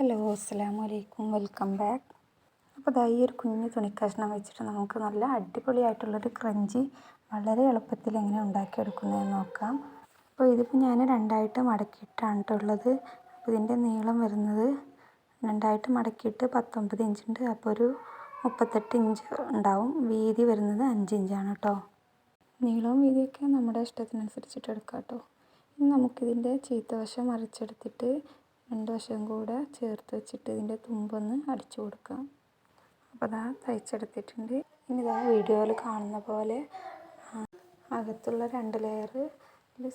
Hello അസ്സലാമു അലൈക്കും welcome back. അപ്പോൾ ദാ ഈ ഒരു കുഞ്ഞു തുണിക്കഷ്ണം വെച്ചിട്ട് നമുക്ക് നല്ല അടിപൊളിയായിട്ടുള്ളൊരു ക്രഞ്ചി വളരെ എളുപ്പത്തിൽ എങ്ങനെ ഉണ്ടാക്കിയെടുക്കുന്നതെന്ന് നോക്കാം. അപ്പോൾ ഇതിപ്പോൾ ഞാൻ രണ്ടായിട്ട് മടക്കിയിട്ടാണ് ട്ടോ ഉള്ളത്. അപ്പോൾ ഇതിന്റെ നീളം വരുന്നത് രണ്ടായിട്ട് മടക്കിയിട്ട് പത്തൊമ്പത് ഇഞ്ചുണ്ട്. അപ്പോൾ ഒരു മുപ്പത്തെട്ട് ഇഞ്ച് ഉണ്ടാവും. വീതി വരുന്നത് അഞ്ച് ഇഞ്ചാണ് കേട്ടോ നീളവും വീതിയൊക്കെ നമ്മുടെ ഇഷ്ടത്തിനനുസരിച്ചിട്ട് എടുക്കാം കേട്ടോ ഇനി നമുക്കിതിന്റെ ചീത്തവശം മറിച്ചെടുത്തിട്ട് രണ്ട് വശവും കൂടെ ചേർത്ത് വെച്ചിട്ട് ഇതിന്റെ തുമ്പൊന്ന് അടിച്ചു കൊടുക്കാം. അപ്പോൾ അതാ തയ്ച്ചെടുത്തിട്ടുണ്ട്. ഇനി ഇതാ വീഡിയോയിൽ കാണുന്ന പോലെ അകത്തുള്ള രണ്ട് ലെയർ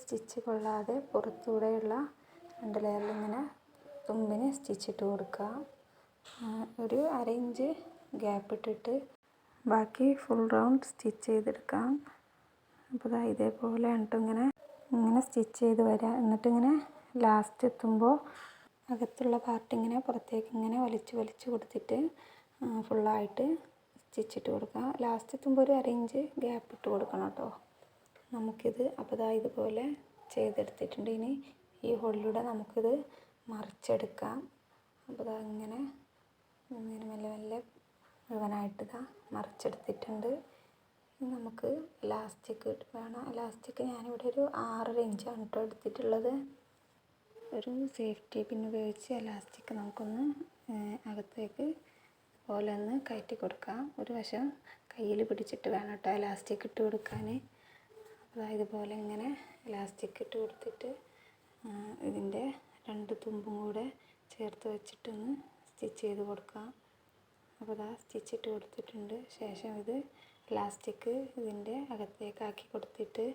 സ്റ്റിച്ച് കൊള്ളാതെ പുറത്തൂടെയുള്ള രണ്ട് ലെയറിൽ ഇങ്ങനെ തുമ്പിന് സ്റ്റിച്ചിട്ട് കൊടുക്കുക. ഒരു അര ഇഞ്ച് ഗ്യാപ്പ് ഇട്ടിട്ട് ബാക്കി ഫുൾ റൗണ്ട് സ്റ്റിച്ച് ചെയ്തെടുക്കാം. അപ്പോൾ ഇതാ ഇതേപോലെ എന്നിട്ട് ഇങ്ങനെ ഇങ്ങനെ സ്റ്റിച്ച് ചെയ്ത് വരാം. എന്നിട്ട് ഇങ്ങനെ ലാസ്റ്റ് എത്തുമ്പോൾ അകത്തുള്ള പാർട്ട് ഇങ്ങനെ പുറത്തേക്ക് ഇങ്ങനെ വലിച്ച് വലിച്ച് കൊടുത്തിട്ട് ഫുള്ളായിട്ട് സ്റ്റിച്ചിട്ട് കൊടുക്കുക. ലാസ്റ്റ് എത്തുമ്പോൾ ഒരു അര ഗ്യാപ്പ് ഇട്ട് കൊടുക്കണം കേട്ടോ നമുക്കിത് അപ്പോൾ ഇതാ ഇതുപോലെ ചെയ്തെടുത്തിട്ടുണ്ട്. ഇനി ഈ ഹോളിലൂടെ നമുക്കിത് മറിച്ചെടുക്കാം. അപ്പോൾ ഇതാ ഇങ്ങനെ ഇങ്ങനെ മെല്ലെ മെല്ലെ മുഴുവനായിട്ട് ഇതാ മറിച്ചെടുത്തിട്ടുണ്ട്. നമുക്ക് ഇലാസ്റ്റിക് വേണം. ഇലാസ്റ്റിക് ഞാനിവിടെ ഒരു ആറര ഇഞ്ചാണ് കേട്ടോ എടുത്തിട്ടുള്ളത്. ഒരു സേഫ്റ്റി പിൻ ഉപയോഗിച്ച് എലാസ്റ്റിക് നമുക്കൊന്ന് അകത്തേക്ക് പോലെ ഒന്ന് കയറ്റി കൊടുക്കാം. ഒരു വശം കയ്യിൽ പിടിച്ചിട്ട് വേണം കേട്ടോ എലാസ്റ്റിക് ഇട്ട് കൊടുക്കാൻ. അതായത് ഇതുപോലെ ഇങ്ങനെ എലാസ്റ്റിക് ഇട്ട് കൊടുത്തിട്ട് ഇതിന്റെ രണ്ട് തുമ്പും കൂടെ ചേർത്ത് വെച്ചിട്ടൊന്ന് സ്റ്റിച്ച് ചെയ്ത് കൊടുക്കാം. അപ്പോൾ ഇതാ സ്റ്റിച്ച് ഇട്ട് കൊടുത്തിട്ടുണ്ട്. ശേഷം ഇത് ഇലാസ്റ്റിക് ഇതിന്റെ അകത്തേക്കാക്കി കൊടുത്തിട്ട്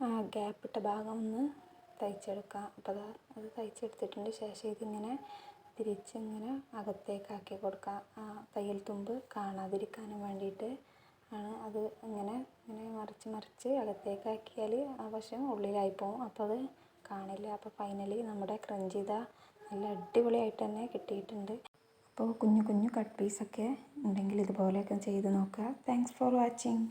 ആ ഗ്യാപ്പിട്ട ഭാഗം ഒന്ന് തയ്ച്ചെടുക്കാം. അപ്പോൾ അത് തയ്ച്ചെടുത്തിട്ടുണ്ട്. ശേഷം ഇതിങ്ങനെ തിരിച്ചിങ്ങനെ അകത്തേക്കാക്കി കൊടുക്കാം. ആ തയ്യൽ തുമ്പ് കാണാതിരിക്കാനും വേണ്ടിയിട്ട് ആണ് അത് ഇങ്ങനെ ഇങ്ങനെ മറിച്ച് മറിച്ച് അകത്തേക്കാക്കിയാൽ ആ വശം ഉള്ളിലായി പോകും അപ്പോൾ അത് കാണില്ല. അപ്പോൾ ഫൈനലി നമ്മുടെ ക്രഞ്ചിത നല്ല അടിപൊളിയായിട്ട് തന്നെ കിട്ടിയിട്ടുണ്ട്. അപ്പോൾ കുഞ്ഞു കുഞ്ഞു കട്ട് പീസൊക്കെ ഉണ്ടെങ്കിൽ ഇതുപോലെയൊക്കെ ചെയ്ത് നോക്കുക. Thanks for watching